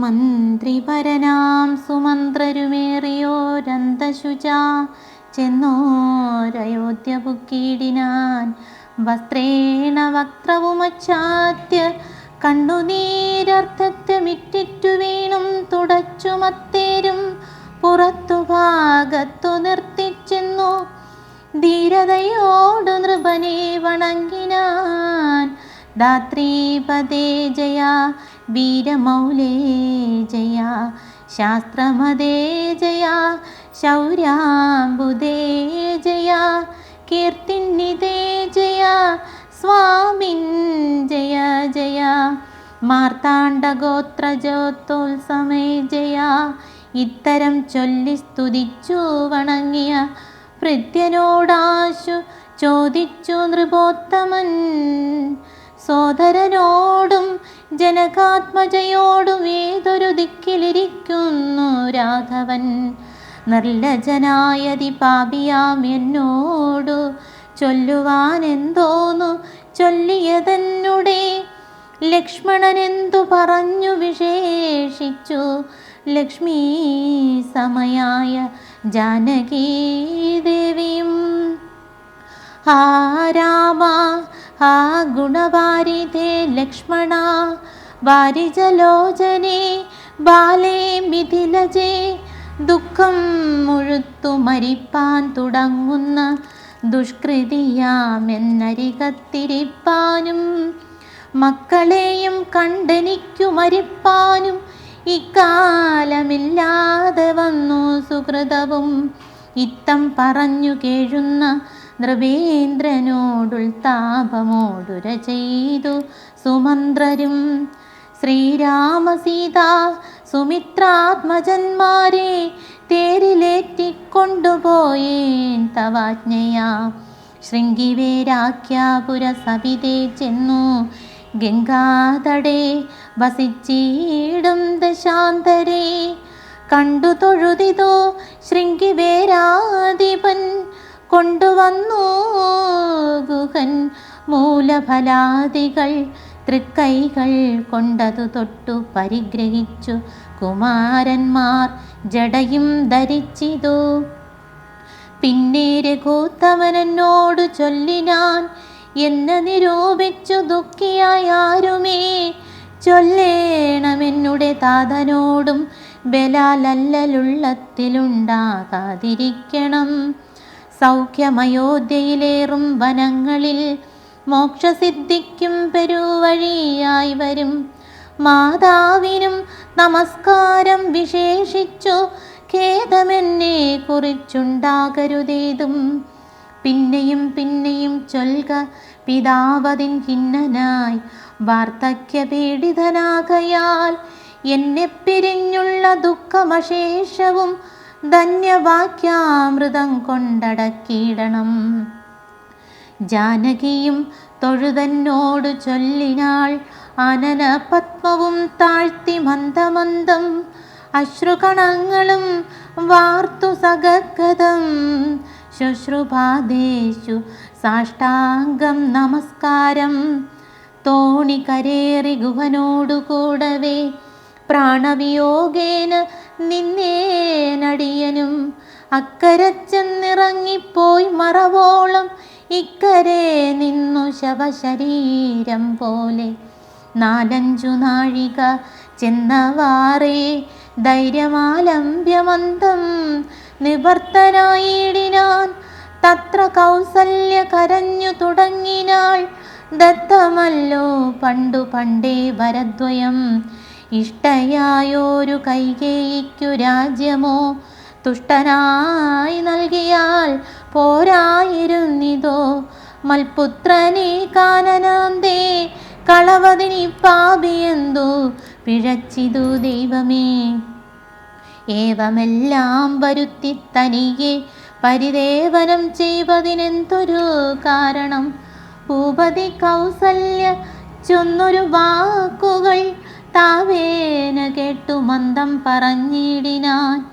മന്ത്രിപരനാം സുമന്ത്രരുമേറിയോരന്തശുച. ചെന്നോരയോധ്യ പുക്കീടിനാൻ വസ്ത്രേണ വക്രവുമച്ചാദ്യ. കണ്ണുനീരർത്ഥത്തെ മിറ്റിറ്റു വീണും തുടച്ചുമത്തേരും പുറത്തു ഭാഗത്തു നിർത്തിച്ചെന്നു. ധീരതയോടു നൃപനെ വണങ്ങിനാൻ. ധാത്രീപദേ ജയ. വീരമൗലേ ജയ ശാസ്ത്രമതേ ജയ ശൗര്യാംബുദേ ജയ കീർത്തിന്നിതേ ജയ സ്വാമിൻ ജയ ജയ മാർത്താണ്ഡഗോത്രജോത്തോത്സമേ ജയ. ഇത്തരം ചൊല്ലി സ്തുതിച്ചു വണങ്ങിയ ഭൃത്യനോടാശു ചോദിച്ചു നൃപോത്തമൻ. സോദരനോടും ജനകാത്മജയോടും ഏതൊരു ദിക്കിലിരിക്കുന്നു രാഘവൻ. നിർലജനായതി പാപിയാം എന്നോടു ചൊല്ലുവാൻ എന്തോന്നു ചൊല്ലിയതെന്നുടെ ലക്ഷ്മണനെന്തു പറഞ്ഞു വിശേഷിച്ചു? ലക്ഷ്മി സമയായ ജാനകീ ദേവിയും ആ രാമ ആ ഗുണവാരിധേ ലക്ഷ്മണ വാരിജലോചനെ ബാലേ മിഥിലജേ ദുഃഖം മുഴുത്തു മരിപ്പാൻ തുടങ്ങുന്ന ദുഷ്കൃതിയാമെന്നരികത്തിരിപ്പാനും മക്കളെയും കണ്ടെനിക്കു മരിപ്പാനും ഇക്കാലമില്ലാതെ വന്നു സുഹൃതവും ഇത്തം പറഞ്ഞു കേഴുന്ന നൃപേന്ദ്രനോടുൾ താപമോടുര ചെയ്തു. സുമന്ത്രരും ശ്രീരാമസീത സുമിത്രാത്മജന്മാരെ തേരിലേറ്റിക്കൊണ്ടുപോയേൻ തവാജ്ഞയാ. ശൃംഗിവേരാഖ്യാപുര സവിതേ ചെന്നു. ഗംഗാതടേ വസിച്ചീടും ദശാന്തരേ. കണ്ടു തൊഴുതിതോ ശൃംഗിവേരാധിപൻ കൊണ്ടുവന്നു ഗുഹൻ മൂലഫലാദികൾ തൃക്കൈകൾ കൊണ്ടതു തൊട്ടു പരിഗ്രഹിച്ചു. കുമാരന്മാർ ജടയും ധരിച്ചിതു. പിന്നെ രഘുത്തമനോട് ചൊല്ലിനാൻ എന്ന് നിരൂപിച്ചു ദുഃഖിയായ ആരുമേ? ചൊല്ലേണമെന്നുടെ താതനോടും ബലാലല്ലുള്ളത്തിലുണ്ടാകാതിരിക്കണം സൗഖ്യമയോധ്യയിലേറും വനങ്ങളിൽ മോക്ഷസിദ്ധിക്കും പെരുവഴിയായി വരും. മാതാവിനും നമസ്കാരം വിശേഷിച്ചു ഖേദമെന്നെ കുറിച്ചുണ്ടാകരുതേതും. പിന്നെയും പിന്നെയും ചൊൽക പിതാവതിൻ ഖിന്നനായി വാർദ്ധക്യപീഡിതനാകയാൽ എന്നെ പിരിഞ്ഞുള്ള ദുഃഖമശേഷവും ധന്യവാക്യാമൃതം കൊണ്ടടക്കിയിടണം. ജാനകിയും തൊഴുതന്നോട് ചൊല്ലിനാൾ അനന പത്മവും താഴ്ത്തി മന്ദമന്ദം. അശ്രുകണങ്ങളും വാർത്തു സഗദ്ഗതം. ശുശ്രുപാദേശു സാഷ്ടാംഗം നമസ്കാരം. തോണി കരേറി ഗുഹനോടു കൂടവേ പ്രാണവിയോഗേന നിന്നേനടിയനും അക്കരച്ചെന്നിറങ്ങിപ്പോയി മറവോളം ഇക്കരെ നിന്നു ശവശരീരം പോലെ. നാലഞ്ചു നാഴിക ചെന്നവാറേ ധൈര്യമാലംബ്യമന്തം നിവർത്തനായിടിനാൻ. തത്ര കൗസല്യ കരഞ്ഞു തുടങ്ങിനാൾ ദത്തമല്ലോ പണ്ടു പണ്ടേ വരദ്വയം ഇഷ്ടയായോരു കൈകേയിക്കു രാജ്യമോ? തുഷ്ടനായി നൽകിയാൽ പോരായിരുന്നിതോ? മൽപുത്രനെ കാനനാന്തേ കളവതിനി പാപിയെന്തോ പിഴച്ചിതു ദൈവമേ. ഏവമെല്ലാം വരുത്തി തനിയെ പരിദേവനം ചെയ്വതിനെന്തൊരു കാരണം? ഭൂപതി കൗസല്യ ചൊന്നൊരു വാക്കുകൾ താവേന കേട്ടു മന്ദം പറഞ്ഞിടിനാൻ.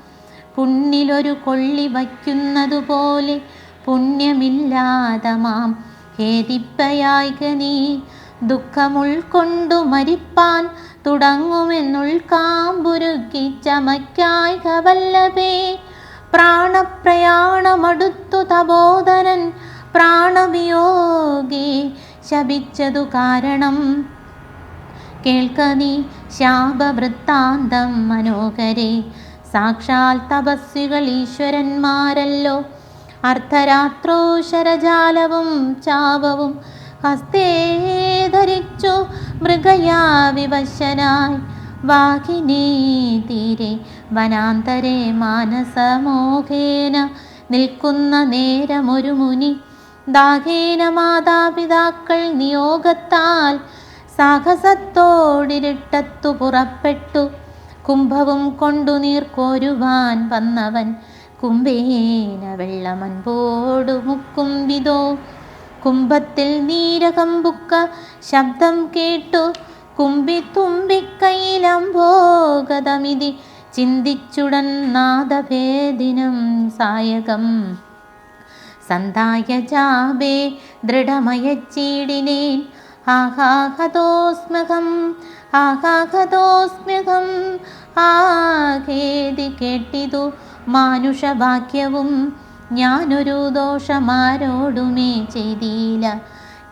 പുണ്ണിലൊരു കൊള്ളി വയ്ക്കുന്നതുപോലെ പുണ്യമില്ലാതമാം. ഹേതിപ്പയായിക നീ ദുഃഖമുൾക്കൊണ്ടു മരിപ്പാൻ തുടങ്ങുമെന്നുൾക്കാമ്പുരുക്കി ചമയ്ക്കായി കവല്ലഭേ പ്രാണപ്രയാണമടുത്തു തബോധനൻ പ്രാണവിയോഗി ശപിച്ചതു കാരണം കേൾക്ക നീ ശാപവൃത്താന്തം മനോഹരെ. സാക്ഷാൽ തപസ്വികൾ ഈശ്വരന്മാരല്ലോ. അർദ്ധരാത്രോ ശരജാലവും ചാപവും ഹസ്തേ ധരിച്ചു മൃഗയാ വിവശനായി വാഹിനീ തീരെ വനാന്തരെ മാനസമോഹേന നിൽക്കുന്ന നേരമൊരു മുനി. ദാഹേന മാതാപിതാക്കൾ നിയോഗത്താൽ സാഹസത്തോടിരിട്ടത്തു പുറപ്പെട്ടു. കുംഭവും കൊണ്ടു നീർക്കോരുവാൻ വന്നവൻ കുംഭേന വെള്ളമൻപോടു മുക്കുംവിതോ കുംഭത്തിൽ നീരകമ്പുക്ക ശബ്ദം കേട്ടു. കുംഭി തുമ്പിക്കൈലംഭോഗതമിതി ചിന്തിച്ചുടൻ നാദഭേദിനം സായകം. സന്തായ ജാബേ ദൃഢമയച്ചീടിനേൻ ആഹാഹതോസ്മ്യഹം ആഹാഹതോസ്മ്യഹം ആഖേതി കേട്ടിതു മാനുഷവാക്യവും. ഞാനൊരു ദോഷമാരോടുമേ ചെയ്തില്ല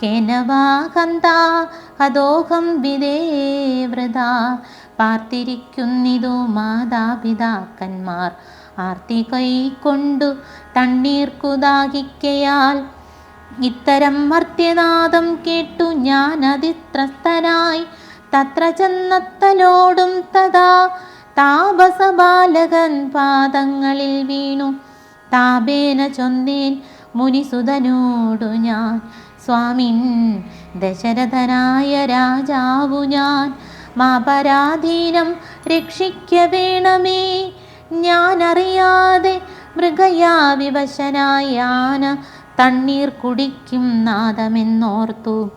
കേനവാഹന്താ ഹതോഹം വിദേവ്രത പാർത്തിരിക്കുന്നിതു മാതാപിതാക്കന്മാർ. ആർത്തി കൈക്കൊണ്ടു തണ്ണീർക്കുതാകിക്കയാൽ ഇത്തരം മർത്യനാദം കേട്ടു ഞാൻ അതിത്രസ്തനായി തത്ര ചെന്നത്തലോടും തഥാ താപസബാലകൻ പാദങ്ങളിൽ വീണു. താപേന ചൊന്നേൻ മുനിസുതനോടു ഞാൻ. സ്വാമിൻ ദശരഥനായ രാജാവു ഞാൻ. മാപരാധീനം രക്ഷിക്ക വേണമേ. ഞാനറിയാതെ മൃഗയാ വിവശനായ ആന തണ്ണീർ കുടിക്കും നാദമെന്നോർത്തു.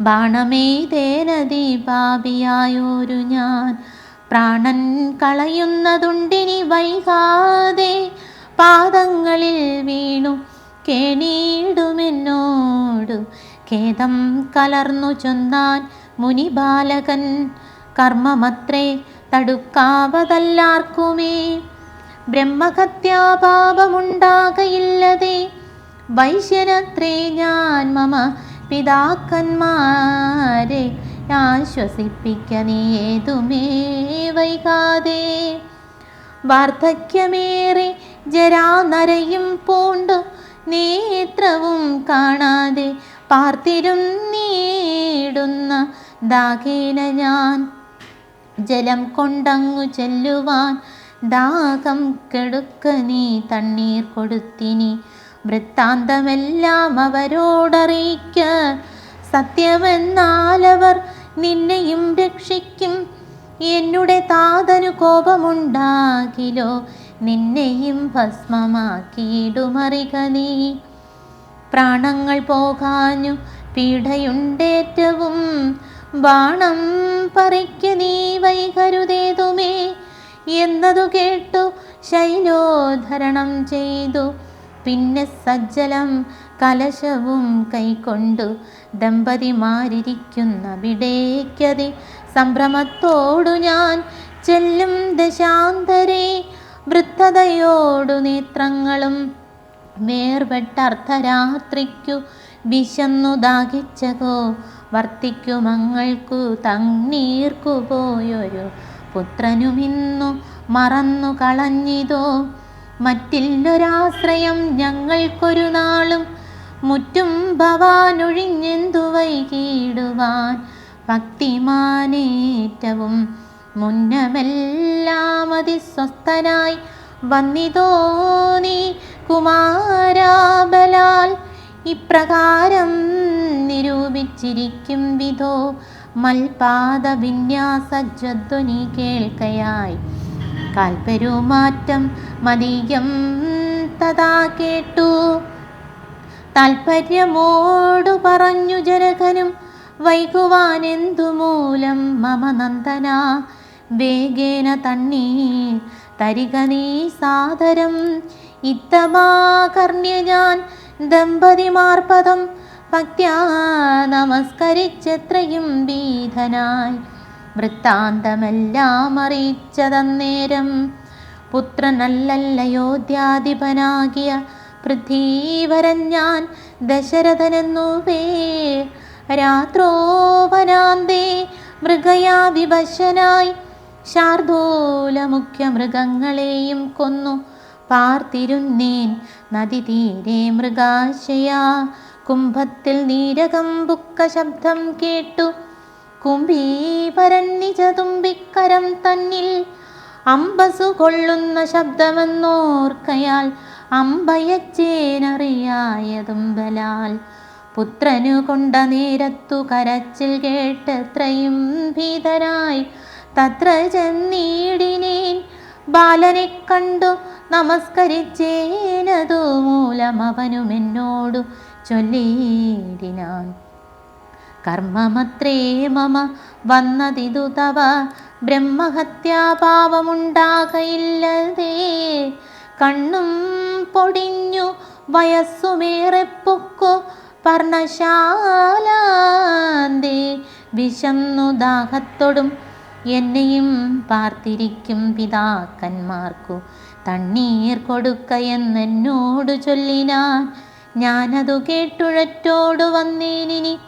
ബാണമേതേനതി പാപിയായൊരു ഞാൻ. പ്രാണൻ കളയുന്നതുണ്ടിനി വൈകാതെ പാദങ്ങളിൽ വീണു. കേണീടുമെന്നോടു ഖേദം കലർന്നു ചൊന്നാൻ മുനിബാലകൻ. കർമ്മമത്രേ തടുക്കാവതല്ലാർക്കുമേ. ബ്രഹ്മഹത്യാപാപമുണ്ടാകയില്ലതേ വൈശ്യനത്രേ ഞാൻ മമ പിതാക്കന്മാരെ ആശ്വസിപ്പിക്ക നീ ഏതുമേ വൈകാതെ. വാർദ്ധക്യമേറെ ജരാനരയും പൂണ്ടു നേത്രവും കാണാതെ പാർത്തിരും നീടുന്ന ദാഹേന ഞാൻ. ജലം കൊണ്ടങ്ങു ചെല്ലുവാൻ ദാഹം കെടുക്ക നീ തണ്ണീർ കൊടുത്തിനി. വൃത്താന്തമെല്ലാം അവരോടറിയിക്ക. സത്യമെന്നാലവർ നിന്നെയും രക്ഷിക്കും. എന്നുടെ താതനു കോപമുണ്ടാകിലോ? നിന്നെയും ഭസ്മമാക്കിയിടുമറിക നീ. പ്രാണങ്ങൾ പോകാഞ്ഞു പീഡയുണ്ടേറ്റവും ബാണം പറിക്ക നീ വൈകരുതേതുമേ. എന്നതു കേട്ടു ശൈലോധരണം ചെയ്തു. പിന്നെ സജ്ജലം കലശവും കൈക്കൊണ്ടു ദമ്പതിമാരിരിക്കുന്ന വിടേക്കതി സംഭ്രമത്തോടു ഞാൻ ചെല്ലും ദശാന്തരെ വൃദ്ധതയോടു നേത്രങ്ങളും വേർപെട്ടർദ്ധരാത്രിക്കു വിശന്നു ദാഹിച്ചകോ. വർത്തിക്കുമങ്ങൾക്കു തണ്ണീർക്കു പോയൊരു പുത്രനുമിന്നു മറന്നു കളഞ്ഞിതോ. മറ്റില്ലൊരാശ്രയം ഞങ്ങൾക്കൊരു നാളും മുറ്റും ഭവാനൊഴിഞ്ഞെന്തു വൈകിടുവാൻ ഭക്തിമാനേറ്റവും മുന്നമെല്ലാം അതിസ്വസ്ഥനായി വന്നിതോ നീ കുമാരാബലാൽ. ഇപ്രകാരം നിരൂപിച്ചിരിക്കും വിധോ മൽപാദ വിന്യാസജ്വധ്വനി കേൾക്കയായി. കാൽപെരുമാറ്റം മതിയം തഥാ കേട്ടു. താൽപ്പര്യമോടു പറഞ്ഞു ജനകനും വൈകുവാനെന്തു മൂലം മമ നന്ദന? വേഗേന തണ്ണീർ തരിക നീ സാദരം. ഇത്തമാകർണ്യ ഞാൻ ദമ്പതിമാർപദം ഭക്ത്യാ നമസ്കരിച്ചത്രയും ഭീതനായി വൃത്താന്തമെല്ലാം അറിയിച്ചതന്നേരം പുത്രനല്ലല്ലയോധ്യാധിപനാകിയ പൃഥ്വീവരൻ ഞാൻ ദശരഥനെന്നു പേർ രാത്രോപനാന്തേ മൃഗയാ വിവശനായി ശാർദൂല മുഖ്യ മൃഗങ്ങളെയും കൊന്നു. പാർത്തിരുന്നേൻ നദി തീരെ മൃഗാശയാ. കുംഭത്തിൽ നീരകമ്പുക്ക ശബ്ദം കേട്ടു. കുംഭീപരൻ തുമ്പിക്കരം തന്നിൽ അമ്പസു കൊള്ളുന്ന ശബ്ദമെന്നോർക്കയാൽ അമ്പയച്ചേനറിയായതുമ്പലാൽ പുത്രനു കൊണ്ട നേരത്തു കരച്ചിൽ കേട്ടത്രയും ഭീതനായി തത്ര ചെന്നീടിനേൻ ബാലനെ കണ്ടു നമസ്കരിച്ചേനതു മൂലം അവനുമെന്നോടു ചൊല്ലിയിടിനാൻ കർമ്മമത്രേ മമ. വന്നതിതു തവ. ബ്രഹ്മഹത്യാപാവമുണ്ടാകയില്ലതേ കണ്ണും പൊടിഞ്ഞു വയസ്സുമേറെ പൊക്കു പർണശാലാന്തേ. വിശന്നു ദാഹത്തോടും എന്നെയും പാർത്തിരിക്കും പിതാക്കന്മാർക്കു. തണ്ണീർ കൊടുക്കയെന്നെന്നോടു ചൊല്ലിനാൻ. ഞാനതു കേട്ടുഴറ്റോടു വന്നേനിനി.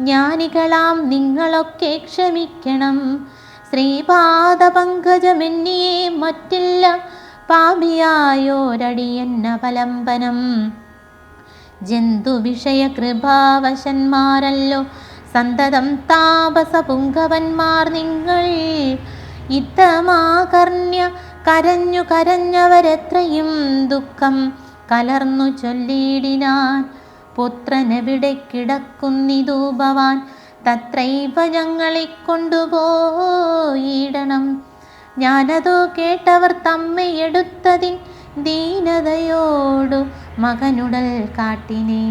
ജ്ഞാനികളാം നിങ്ങളൊക്കെ ക്ഷമിക്കണം. ശ്രീപാദപങ്കജമെന്നിയെ മറ്റില്ല പാപിയായോരടിയന്നവലംബനം ജന്തു വിഷയ കൃപാവശന്മാരല്ലോ സന്തതം താപസപുങ്കവന്മാർ നിങ്ങൾ. ഇത്തമാകർണ്യ കരഞ്ഞു കരഞ്ഞവരെത്രയും ദുഃഖം കലർന്നു ചൊല്ലിയിടിനാൻ. പുത്രനെവിടെ കിടക്കുന്നിതു ഭവാൻ? തത്രൈവ ഞങ്ങളെ കൊണ്ടുപോയിടണം. ഞാനതു കേട്ടവർ തമ്മയെടുത്തതിൻ ദീനതയോടു മകനുടൽ കാട്ടിനേ